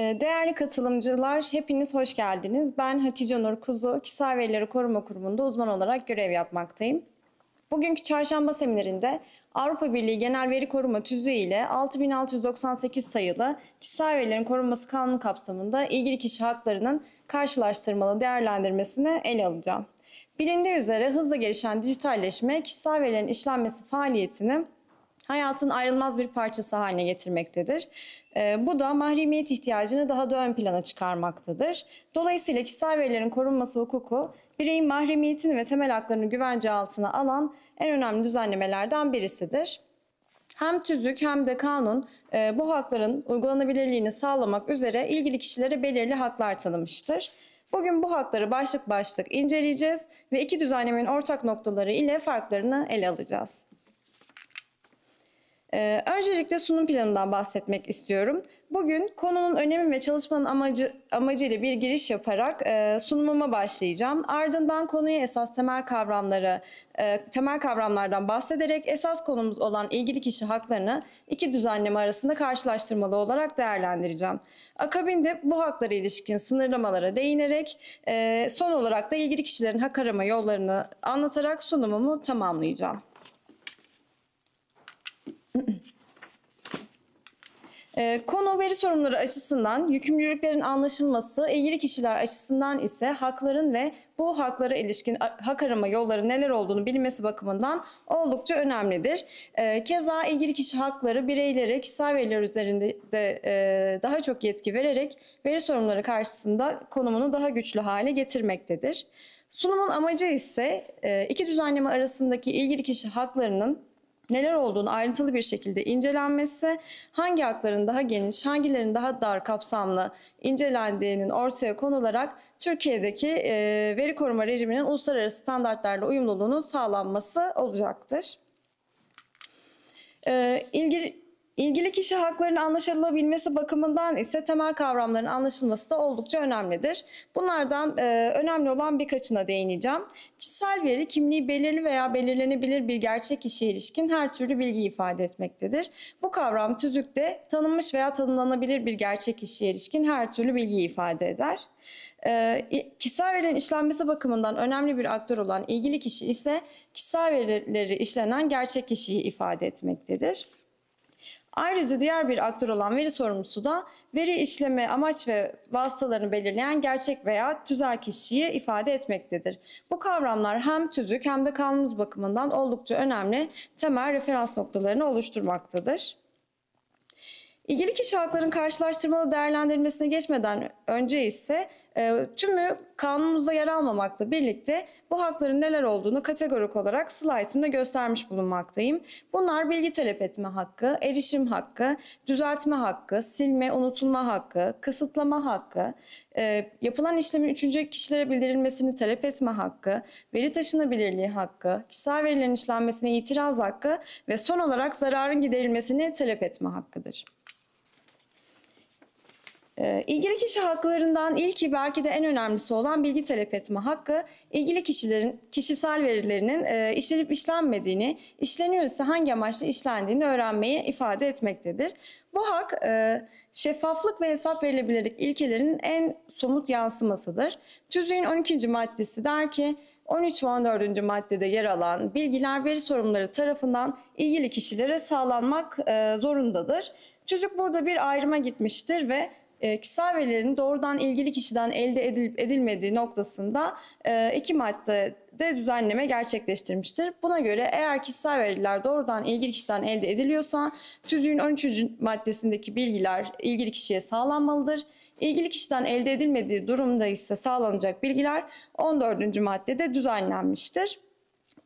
Ee, Değerli katılımcılar, hepiniz hoş geldiniz. Ben Hatice Nur Kuzu, Kişisel Verileri Koruma Kurumu'nda uzman olarak görev yapmaktayım. Bugünkü çarşamba seminerinde Avrupa Birliği Genel Veri Koruma Tüzüğü ile 6698 sayılı Kişisel Verilerin Korunması Kanunu kapsamında ilgili kişi haklarının karşılaştırmalı değerlendirmesini ele alacağım. Bilindiği üzere hızla gelişen dijitalleşme kişisel verilerin işlenmesi faaliyetini hayatın ayrılmaz bir parçası haline getirmektedir. Ee, bu da mahremiyet ihtiyacını daha da ön plana çıkarmaktadır. Dolayısıyla kişisel verilerin korunması hukuku bireyin mahremiyetini ve temel haklarını güvence altına alan en önemli düzenlemelerden birisidir. Hem tüzük hem de kanun e, bu hakların uygulanabilirliğini sağlamak üzere ilgili kişilere belirli haklar tanımıştır. Bugün bu hakları başlık başlık inceleyeceğiz ve iki düzenlemenin ortak noktaları ile farklarını ele alacağız. Ee, öncelikle sunum planından bahsetmek istiyorum. Bugün konunun önemi ve çalışmanın amacı amacıyla bir giriş yaparak e, sunumuma başlayacağım. Ardından konuya esas temel kavramları, e, temel kavramlardan bahsederek esas konumuz olan ilgili kişi haklarını iki düzenleme arasında karşılaştırmalı olarak değerlendireceğim. Akabinde bu haklara ilişkin sınırlamalara değinerek e, son olarak da ilgili kişilerin hak arama yollarını anlatarak sunumumu tamamlayacağım. Konu veri sorumluları açısından yükümlülüklerin anlaşılması, ilgili kişiler açısından ise hakların ve bu haklara ilişkin hak arama yolları neler olduğunu bilmesi bakımından oldukça önemlidir. Ee, Keza ilgili kişi hakları bireylere kişisel veriler üzerinde de e, daha çok yetki vererek veri sorumluları karşısında konumunu daha güçlü hale getirmektedir. Sunumun amacı ise e, iki düzenleme arasındaki ilgili kişi haklarının neler olduğunu ayrıntılı bir şekilde incelenmesi, hangi hakların daha geniş, hangilerinin daha dar kapsamlı incelendiğinin ortaya konularak Türkiye'deki e, veri koruma rejiminin uluslararası standartlarla uyumluluğunun sağlanması olacaktır. E, ilgili İlgili kişi haklarının anlaşılabilmesi bakımından ise temel kavramların anlaşılması da oldukça önemlidir. Bunlardan e, önemli olan birkaçına değineceğim. Kişisel veri kimliği belirli veya belirlenebilir bir gerçek kişiye ilişkin her türlü bilgi ifade etmektedir. Bu kavram tüzükte tanınmış veya tanımlanabilir bir gerçek kişiye ilişkin her türlü bilgiyi ifade eder. E, kişisel verilerin işlenmesi bakımından önemli bir aktör olan ilgili kişi ise kişisel verileri işlenen gerçek kişiyi ifade etmektedir. Ayrıca diğer bir aktör olan veri sorumlusu da veri işleme amaç ve vasıtalarını belirleyen gerçek veya tüzel kişiyi ifade etmektedir. Bu kavramlar hem tüzük hem de kanunumuz bakımından oldukça önemli temel referans noktalarını oluşturmaktadır. İlgili kişi hakların karşılaştırmalı değerlendirilmesine geçmeden önce ise e, tümü kanunumuzda yer almamakla birlikte bu hakların neler olduğunu kategorik olarak slaytımda göstermiş bulunmaktayım. Bunlar bilgi talep etme hakkı, erişim hakkı, düzeltme hakkı, silme, unutulma hakkı, kısıtlama hakkı, e, yapılan işlemin üçüncü kişilere bildirilmesini talep etme hakkı, veri taşınabilirliği hakkı, kişisel verilerin işlenmesine itiraz hakkı ve son olarak zararın giderilmesini talep etme hakkıdır. Ee, ilgili kişi haklarından ilki belki de en önemlisi olan bilgi talep etme hakkı, ilgili kişilerin kişisel verilerinin e, işlenip işlenmediğini, işleniyorsa hangi amaçla işlendiğini öğrenmeyi ifade etmektedir. Bu hak e, şeffaflık ve hesap verilebilirlik ilkelerinin en somut yansımasıdır. TÜZÜ'nün 12. maddesi der ki, 13 ve 14. maddede yer alan bilgiler veri sorumluları tarafından ilgili kişilere sağlanmak e, zorundadır. Tüzük burada bir ayrıma gitmiştir ve e, kişisel verilerin doğrudan ilgili kişiden elde edilip edilmediği noktasında e, iki maddede düzenleme gerçekleştirmiştir. Buna göre eğer kişisel veriler doğrudan ilgili kişiden elde ediliyorsa tüzüğün 13. maddesindeki bilgiler ilgili kişiye sağlanmalıdır. İlgili kişiden elde edilmediği durumda ise sağlanacak bilgiler 14. maddede düzenlenmiştir.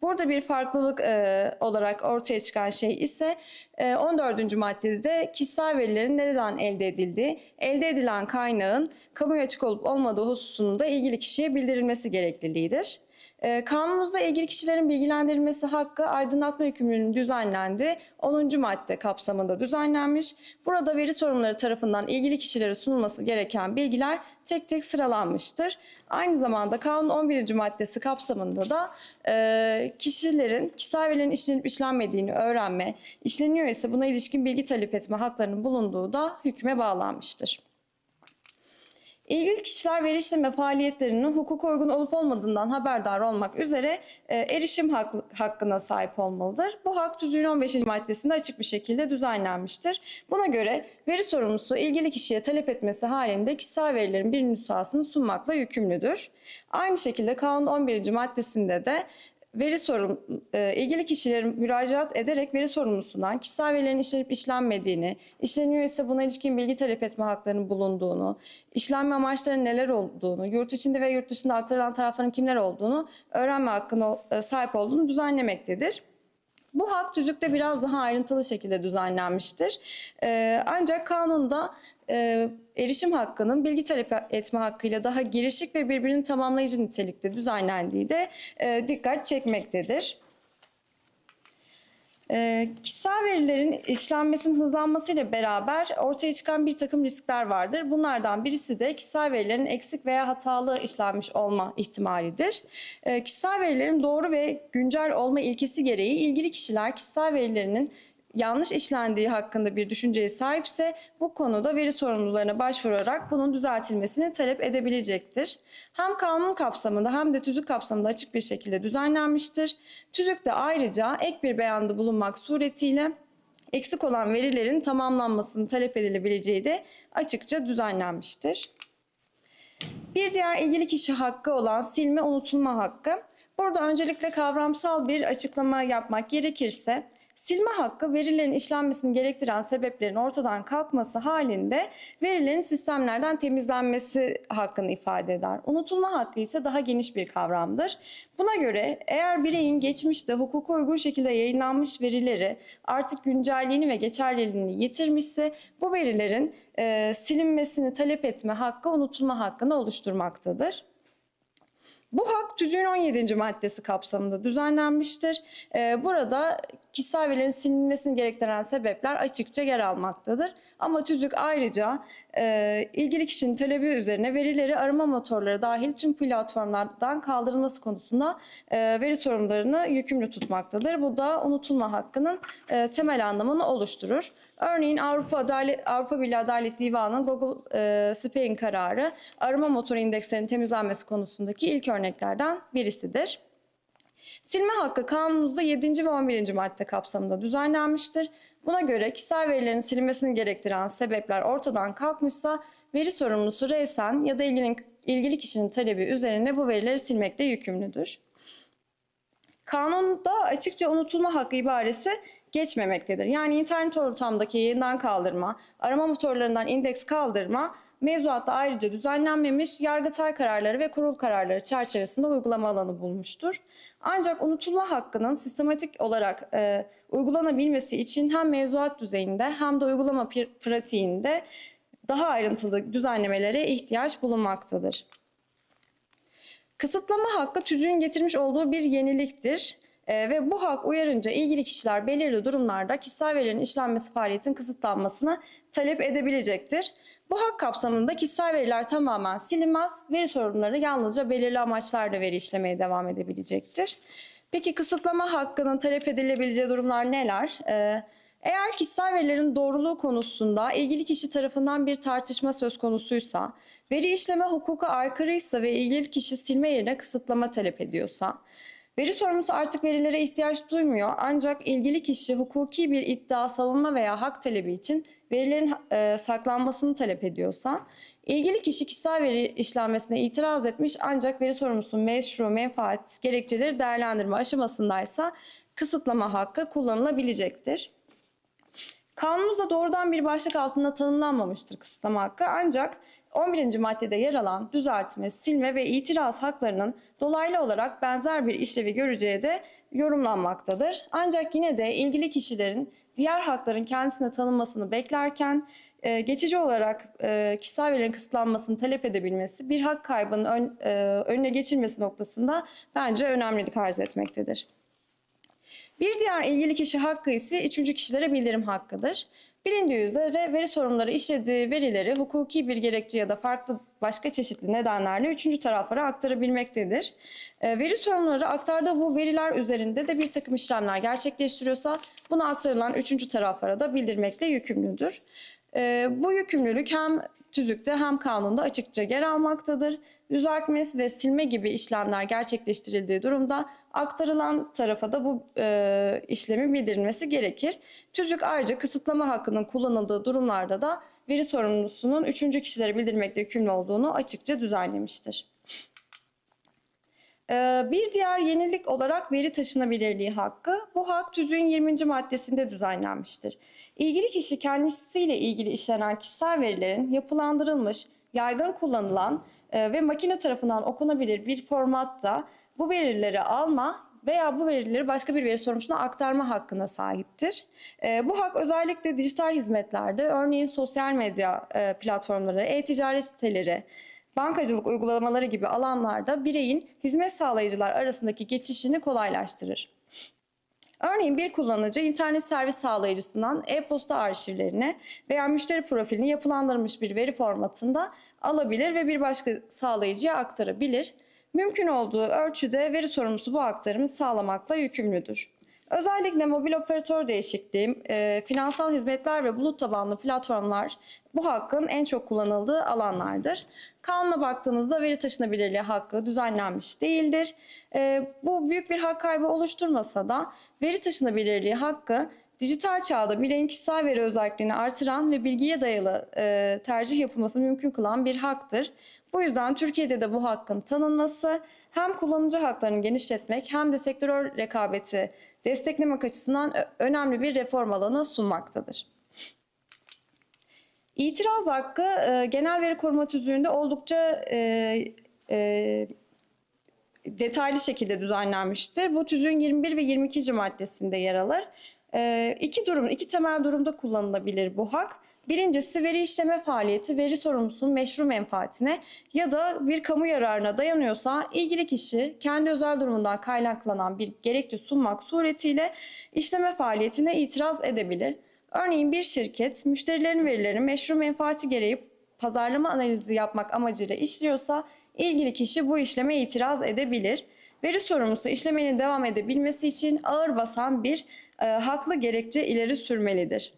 Burada bir farklılık e, olarak ortaya çıkan şey ise e, 14. maddede de kişisel verilerin nereden elde edildiği, elde edilen kaynağın kamuya açık olup olmadığı hususunu da ilgili kişiye bildirilmesi gerekliliğidir. E, kanunumuzda ilgili kişilerin bilgilendirilmesi hakkı aydınlatma yükümlülüğünün düzenlendi. 10. madde kapsamında düzenlenmiş. Burada veri sorumluları tarafından ilgili kişilere sunulması gereken bilgiler tek tek sıralanmıştır. Aynı zamanda kanun 11. maddesi kapsamında da e, kişilerin kişisel verilerin işlenip işlenmediğini öğrenme, işleniyor ise buna ilişkin bilgi talep etme haklarının bulunduğu da hükme bağlanmıştır. İlgili kişiler veri işleme faaliyetlerinin hukuka uygun olup olmadığından haberdar olmak üzere e, erişim hak- hakkına sahip olmalıdır. Bu hak tüzüğün 15. maddesinde açık bir şekilde düzenlenmiştir. Buna göre veri sorumlusu ilgili kişiye talep etmesi halinde kişisel verilerin bir nüshasını sunmakla yükümlüdür. Aynı şekilde kanun 11. maddesinde de veri sorum e, ilgili kişilerin müracaat ederek veri sorumlusundan kişisel verilerin işlenip işlenmediğini, işleniyor ise buna ilişkin bilgi talep etme haklarının bulunduğunu, işlenme amaçlarının neler olduğunu, yurt içinde ve yurt dışında aktarılan tarafların kimler olduğunu öğrenme hakkına e, sahip olduğunu düzenlemektedir. Bu hak tüzükte biraz daha ayrıntılı şekilde düzenlenmiştir. Ee, ancak kanunda e, erişim hakkının bilgi talep etme hakkıyla daha girişik ve birbirini tamamlayıcı nitelikte düzenlendiği de e, dikkat çekmektedir. E, kişisel verilerin işlenmesinin hızlanmasıyla beraber ortaya çıkan bir takım riskler vardır. Bunlardan birisi de kişisel verilerin eksik veya hatalı işlenmiş olma ihtimalidir. E, kişisel verilerin doğru ve güncel olma ilkesi gereği ilgili kişiler kişisel verilerinin yanlış işlendiği hakkında bir düşünceye sahipse bu konuda veri sorumlularına başvurarak bunun düzeltilmesini talep edebilecektir. Hem kanun kapsamında hem de tüzük kapsamında açık bir şekilde düzenlenmiştir. Tüzükte ayrıca ek bir beyanda bulunmak suretiyle eksik olan verilerin tamamlanmasını talep edilebileceği de açıkça düzenlenmiştir. Bir diğer ilgili kişi hakkı olan silme unutulma hakkı. Burada öncelikle kavramsal bir açıklama yapmak gerekirse silme hakkı verilerin işlenmesini gerektiren sebeplerin ortadan kalkması halinde verilerin sistemlerden temizlenmesi hakkını ifade eder. Unutulma hakkı ise daha geniş bir kavramdır. Buna göre eğer bireyin geçmişte hukuka uygun şekilde yayınlanmış verileri artık güncelliğini ve geçerliliğini yitirmişse bu verilerin e, silinmesini talep etme hakkı unutulma hakkını oluşturmaktadır. Bu hak tüzüğün 17. maddesi kapsamında düzenlenmiştir. Ee, burada kişisel verilerin silinmesini gerektiren sebepler açıkça yer almaktadır. Ama tüzük ayrıca e, ilgili kişinin talebi üzerine verileri arama motorları dahil tüm platformlardan kaldırılması konusunda e, veri sorumlularını yükümlü tutmaktadır. Bu da unutulma hakkının e, temel anlamını oluşturur. Örneğin Avrupa Adalet Avrupa Birliği Adalet Divanı'nın Google e, Spain kararı arama motoru indekslerinin temizlenmesi konusundaki ilk örneklerden birisidir. Silme hakkı kanunumuzda 7. ve 11. madde kapsamında düzenlenmiştir. Buna göre kişisel verilerin silinmesini gerektiren sebepler ortadan kalkmışsa veri sorumlusu resen ya da ilgili, ilgili kişinin talebi üzerine bu verileri silmekle yükümlüdür. Kanunda açıkça unutulma hakkı ibaresi geçmemektedir. Yani internet ortamdaki yayından kaldırma, arama motorlarından indeks kaldırma mevzuatta ayrıca düzenlenmemiş, yargıtay kararları ve kurul kararları çerçevesinde uygulama alanı bulmuştur. Ancak unutulma hakkının sistematik olarak e, uygulanabilmesi için hem mevzuat düzeyinde hem de uygulama pr- pratiğinde daha ayrıntılı düzenlemelere ihtiyaç bulunmaktadır. Kısıtlama hakkı tüzüğün getirmiş olduğu bir yeniliktir. Ee, ve bu hak uyarınca ilgili kişiler belirli durumlarda kişisel verilerin işlenmesi faaliyetin kısıtlanmasını talep edebilecektir. Bu hak kapsamında kişisel veriler tamamen silinmez, veri sorumluları yalnızca belirli amaçlarla veri işlemeye devam edebilecektir. Peki kısıtlama hakkının talep edilebileceği durumlar neler? Ee, eğer kişisel verilerin doğruluğu konusunda ilgili kişi tarafından bir tartışma söz konusuysa, veri işleme hukuka aykırıysa ve ilgili kişi silme yerine kısıtlama talep ediyorsa, Veri sorumlusu artık verilere ihtiyaç duymuyor ancak ilgili kişi hukuki bir iddia, savunma veya hak talebi için verilerin e, saklanmasını talep ediyorsa, ilgili kişi kişisel veri işlenmesine itiraz etmiş ancak veri sorumlusunun meşru menfaat gerekçeleri değerlendirme aşamasındaysa kısıtlama hakkı kullanılabilecektir. Kanunumuzda doğrudan bir başlık altında tanımlanmamıştır kısıtlama hakkı ancak 11. maddede yer alan düzeltme, silme ve itiraz haklarının dolaylı olarak benzer bir işlevi göreceği de yorumlanmaktadır. Ancak yine de ilgili kişilerin diğer hakların kendisine tanınmasını beklerken e, geçici olarak e, kişisel verilerin kısıtlanmasını talep edebilmesi bir hak kaybının e, önüne geçilmesi noktasında bence önemlilik arz etmektedir. Bir diğer ilgili kişi hakkı ise üçüncü kişilere bildirim hakkıdır. Bilindiği üzere veri sorumluları işlediği verileri hukuki bir gerekçe ya da farklı başka çeşitli nedenlerle üçüncü taraflara aktarabilmektedir. E, veri sorumluları aktardığı bu veriler üzerinde de bir takım işlemler gerçekleştiriyorsa bunu aktarılan üçüncü taraflara da bildirmekle yükümlüdür. Ee, bu yükümlülük hem tüzükte hem kanunda açıkça yer almaktadır. Düzeltmesi ve silme gibi işlemler gerçekleştirildiği durumda aktarılan tarafa da bu e, işlemin bildirilmesi gerekir. Tüzük ayrıca kısıtlama hakkının kullanıldığı durumlarda da veri sorumlusunun üçüncü kişilere bildirmekle yükümlü olduğunu açıkça düzenlemiştir. Ee, Bir diğer yenilik olarak veri taşınabilirliği hakkı. Bu hak tüzüğün 20. maddesinde düzenlenmiştir. İlgili kişi kendisiyle ilgili işlenen kişisel verilerin yapılandırılmış, yaygın kullanılan e, ve makine tarafından okunabilir bir formatta bu verileri alma veya bu verileri başka bir veri sorumlusuna aktarma hakkına sahiptir. E, Bu hak özellikle dijital hizmetlerde, örneğin sosyal medya e, platformları, e-ticaret siteleri, bankacılık uygulamaları gibi alanlarda bireyin hizmet sağlayıcılar arasındaki geçişini kolaylaştırır. Örneğin bir kullanıcı internet servis sağlayıcısından e-posta arşivlerine veya müşteri profilini yapılandırmış bir veri formatında alabilir ve bir başka sağlayıcıya aktarabilir. Mümkün olduğu ölçüde veri sorumlusu bu aktarımı sağlamakla yükümlüdür. Özellikle mobil operatör değişikliği, e, finansal hizmetler ve bulut tabanlı platformlar bu hakkın en çok kullanıldığı alanlardır. Kanuna baktığınızda veri taşınabilirliği hakkı düzenlenmiş değildir. E, bu büyük bir hak kaybı oluşturmasa da veri taşınabilirliği hakkı dijital çağda bireyin kişisel veri özelliklerini artıran ve bilgiye dayalı e, tercih yapılması mümkün kılan bir haktır. Bu yüzden Türkiye'de de bu hakkın tanınması hem kullanıcı haklarını genişletmek hem de sektör rekabeti desteklemek açısından önemli bir reform alanı sunmaktadır. İtiraz hakkı e, genel veri koruma tüzüğünde oldukça e, e, detaylı şekilde düzenlenmiştir. Bu tüzüğün 21 ve 22. maddesinde yer alır. E, iki durum, iki temel durumda kullanılabilir bu hak. Birincisi veri işleme faaliyeti veri sorumlusunun meşru menfaatine ya da bir kamu yararına dayanıyorsa ilgili kişi kendi özel durumundan kaynaklanan bir gerekçe sunmak suretiyle işleme faaliyetine itiraz edebilir. Örneğin bir şirket müşterilerin verilerini meşru menfaati gereği pazarlama analizi yapmak amacıyla işliyorsa ilgili kişi bu işleme itiraz edebilir. Veri sorumlusu işlemenin devam edebilmesi için ağır basan bir e, haklı gerekçe ileri sürmelidir.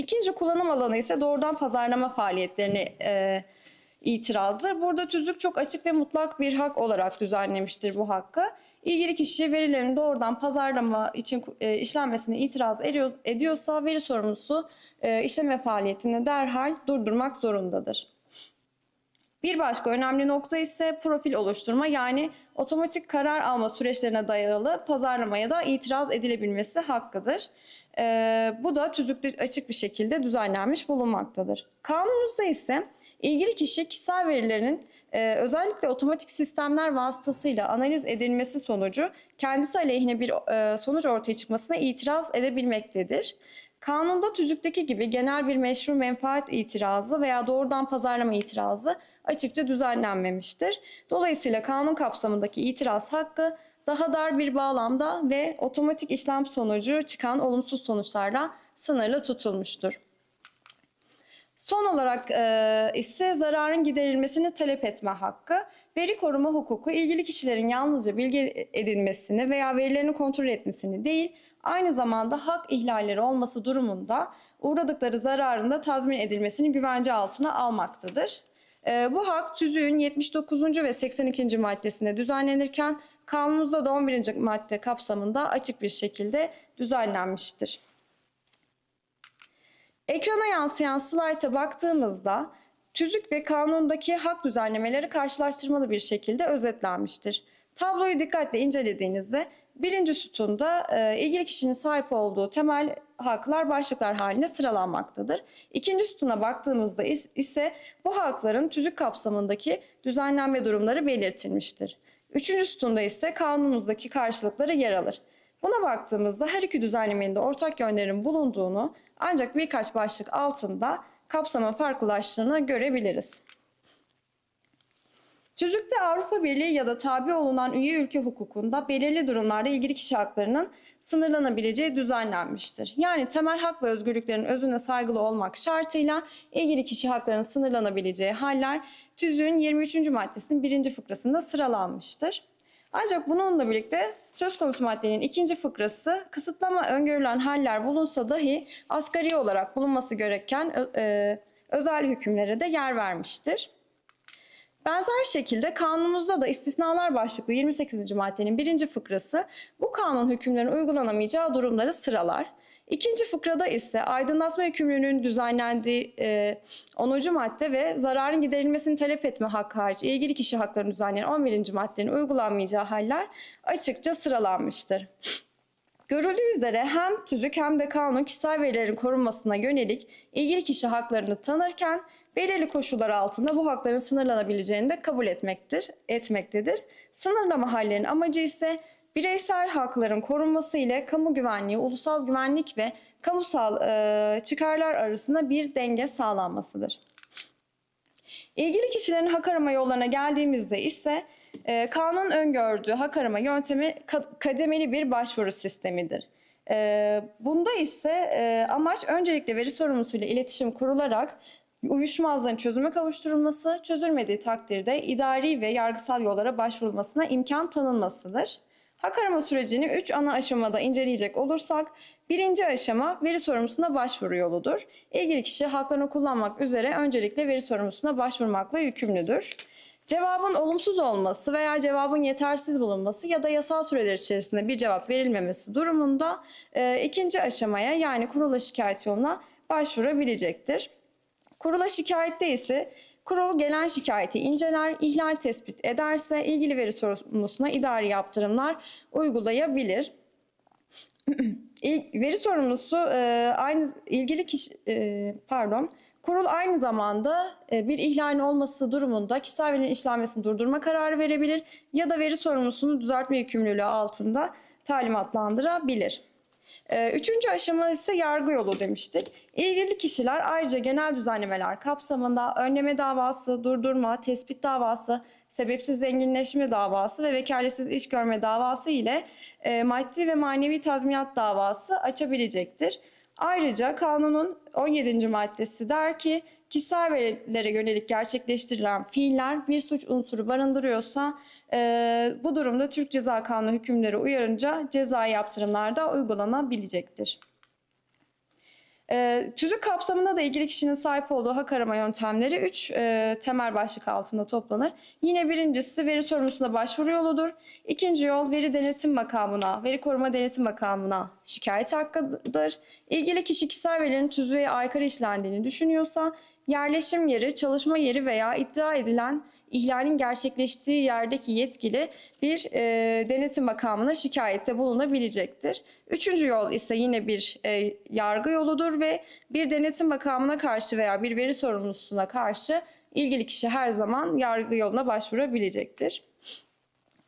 İkinci kullanım alanı ise doğrudan pazarlama faaliyetlerine e, itirazdır. Burada tüzük çok açık ve mutlak bir hak olarak düzenlemiştir bu hakkı. İlgili kişi verilerin doğrudan pazarlama için e, işlenmesine itiraz ediyor, ediyorsa veri sorumlusu e, işleme faaliyetini derhal durdurmak zorundadır. Bir başka önemli nokta ise profil oluşturma yani otomatik karar alma süreçlerine dayalı pazarlamaya da itiraz edilebilmesi hakkıdır. Ee, bu da tüzükte açık bir şekilde düzenlenmiş bulunmaktadır. Kanunumuzda ise ilgili kişi kişisel verilerinin e, özellikle otomatik sistemler vasıtasıyla analiz edilmesi sonucu kendisi aleyhine bir e, sonuç ortaya çıkmasına itiraz edebilmektedir. Kanunda tüzükteki gibi genel bir meşru menfaat itirazı veya doğrudan pazarlama itirazı açıkça düzenlenmemiştir. Dolayısıyla kanun kapsamındaki itiraz hakkı daha dar bir bağlamda ve otomatik işlem sonucu çıkan olumsuz sonuçlarla sınırlı tutulmuştur. Son olarak e, ise zararın giderilmesini talep etme hakkı. Veri koruma hukuku ilgili kişilerin yalnızca bilgi edinmesini veya verilerini kontrol etmesini değil, aynı zamanda hak ihlalleri olması durumunda uğradıkları zararın da tazmin edilmesini güvence altına almaktadır. E, bu hak tüzüğün 79. ve 82. maddesinde düzenlenirken kanunumuzda da 11. madde kapsamında açık bir şekilde düzenlenmiştir. Ekrana yansıyan slayta baktığımızda tüzük ve kanundaki hak düzenlemeleri karşılaştırmalı bir şekilde özetlenmiştir. Tabloyu dikkatle incelediğinizde birinci sütunda e, ilgili kişinin sahip olduğu temel haklar başlıklar halinde sıralanmaktadır. İkinci sütuna baktığımızda is- ise bu hakların tüzük kapsamındaki düzenlenme durumları belirtilmiştir. Üçüncü sütunda ise kanunumuzdaki karşılıkları yer alır. Buna baktığımızda her iki düzenlemenin ortak yönlerin bulunduğunu ancak birkaç başlık altında kapsama farklılaştığını görebiliriz. Tüzükte Avrupa Birliği ya da tabi olunan üye ülke hukukunda belirli durumlarda ilgili kişi haklarının sınırlanabileceği düzenlenmiştir. Yani temel hak ve özgürlüklerin özüne saygılı olmak şartıyla ilgili kişi haklarının sınırlanabileceği haller tüzüğün 23. maddesinin birinci fıkrasında sıralanmıştır. Ancak bununla birlikte söz konusu maddenin ikinci fıkrası kısıtlama öngörülen haller bulunsa dahi asgari olarak bulunması gereken e, özel hükümlere de yer vermiştir. Benzer şekilde kanunumuzda da istisnalar başlıklı 28. maddenin birinci fıkrası bu kanun hükümlerinin uygulanamayacağı durumları sıralar. İkinci fıkrada ise aydınlatma yükümlülüğünün düzenlendiği e, 10. madde ve zararın giderilmesini talep etme hakkı hariç ilgili kişi haklarını düzenleyen 11. maddenin uygulanmayacağı haller açıkça sıralanmıştır. Görüldüğü üzere hem tüzük hem de kanun kişisel verilerin korunmasına yönelik ilgili kişi haklarını tanırken belirli koşullar altında bu hakların sınırlanabileceğini de kabul etmektir, etmektedir. Sınırlama hallerinin amacı ise bireysel hakların korunması ile kamu güvenliği, ulusal güvenlik ve kamusal e, çıkarlar arasında bir denge sağlanmasıdır. İlgili kişilerin hak arama yollarına geldiğimizde ise e, kanun öngördüğü hak arama yöntemi ka- kademeli bir başvuru sistemidir. E, bunda ise e, amaç öncelikle veri sorumlusuyla iletişim kurularak uyuşmazlığın çözüme kavuşturulması, çözülmediği takdirde idari ve yargısal yollara başvurulmasına imkan tanınmasıdır. Hak arama sürecini 3 ana aşamada inceleyecek olursak, birinci aşama veri sorumlusuna başvuru yoludur. İlgili kişi haklarını kullanmak üzere öncelikle veri sorumlusuna başvurmakla yükümlüdür. Cevabın olumsuz olması veya cevabın yetersiz bulunması ya da yasal süreler içerisinde bir cevap verilmemesi durumunda e, ikinci aşamaya yani kurula şikayet yoluna başvurabilecektir. Kurula şikayette ise kurul gelen şikayeti inceler, ihlal tespit ederse ilgili veri sorumlusuna idari yaptırımlar uygulayabilir. İl- veri sorumlusu e, aynı ilgili kişi e, pardon kurul aynı zamanda e, bir ihlalin olması durumunda kişisel verinin işlenmesini durdurma kararı verebilir ya da veri sorumlusunu düzeltme yükümlülüğü altında talimatlandırabilir. Ee, Üçüncü aşama ise yargı yolu demiştik. İlgili kişiler ayrıca genel düzenlemeler kapsamında önleme davası, durdurma, tespit davası, sebepsiz zenginleşme davası ve vekaletsiz iş görme davası ile e, maddi ve manevi tazminat davası açabilecektir. Ayrıca kanunun 17. maddesi der ki kişisel verilere yönelik gerçekleştirilen fiiller bir suç unsuru barındırıyorsa e, bu durumda Türk Ceza Kanunu hükümleri uyarınca ceza yaptırımlar da uygulanabilecektir. E, tüzük kapsamında da ilgili kişinin sahip olduğu hak arama yöntemleri 3 temel başlık altında toplanır. Yine birincisi veri sorumlusuna başvuru yoludur. İkinci yol veri denetim makamına, veri koruma denetim makamına şikayet hakkıdır. İlgili kişi kişisel verilerin tüzüğe aykırı işlendiğini düşünüyorsa yerleşim yeri, çalışma yeri veya iddia edilen ihlalin gerçekleştiği yerdeki yetkili bir e, denetim makamına şikayette bulunabilecektir. Üçüncü yol ise yine bir e, yargı yoludur ve bir denetim makamına karşı veya bir veri sorumlusuna karşı ilgili kişi her zaman yargı yoluna başvurabilecektir.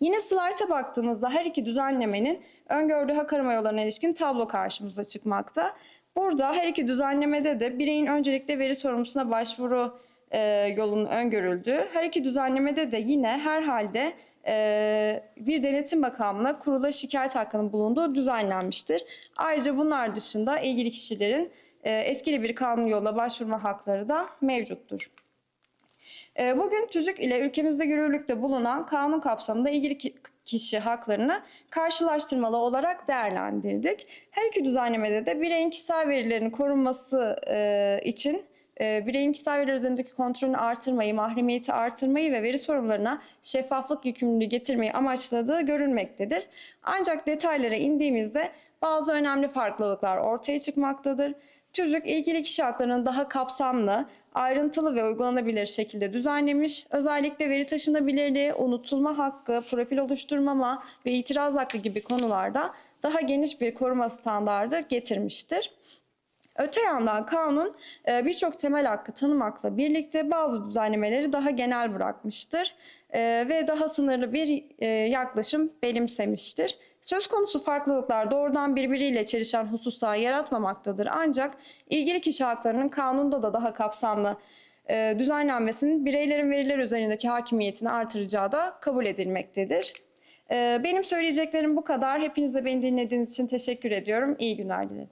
Yine slayta baktığımızda her iki düzenlemenin öngördüğü hak arama yollarına ilişkin tablo karşımıza çıkmakta. Burada her iki düzenlemede de bireyin öncelikle veri sorumlusuna başvuru e, yolunun öngörüldüğü, her iki düzenlemede de yine herhalde e, bir denetim makamına kurula şikayet hakkının bulunduğu düzenlenmiştir. Ayrıca bunlar dışında ilgili kişilerin e, etkili bir kanun yolla başvurma hakları da mevcuttur. E, Bugün tüzük ile ülkemizde yürürlükte bulunan kanun kapsamında ilgili kişi haklarını karşılaştırmalı olarak değerlendirdik. Her iki düzenlemede de bireyin kişisel verilerinin korunması e, için e, bireyin kişisel veriler üzerindeki kontrolünü artırmayı, mahremiyeti artırmayı ve veri sorumlularına şeffaflık yükümlülüğü getirmeyi amaçladığı görülmektedir. Ancak detaylara indiğimizde bazı önemli farklılıklar ortaya çıkmaktadır. Tüzük ilgili kişi haklarını daha kapsamlı, ayrıntılı ve uygulanabilir şekilde düzenlemiş. Özellikle veri taşınabilirliği, unutulma hakkı, profil oluşturmama ve itiraz hakkı gibi konularda daha geniş bir koruma standardı getirmiştir. Öte yandan kanun e, birçok temel hakkı tanımakla birlikte bazı düzenlemeleri daha genel bırakmıştır e, ve daha sınırlı bir e, yaklaşım benimsemiştir. Söz konusu farklılıklar doğrudan birbiriyle çelişen hususlar yaratmamaktadır ancak ilgili kişi haklarının kanunda da daha kapsamlı e, düzenlenmesinin bireylerin veriler üzerindeki hakimiyetini artıracağı da kabul edilmektedir. E, Benim söyleyeceklerim bu kadar. Hepinize beni dinlediğiniz için teşekkür ediyorum. İyi günler dilerim.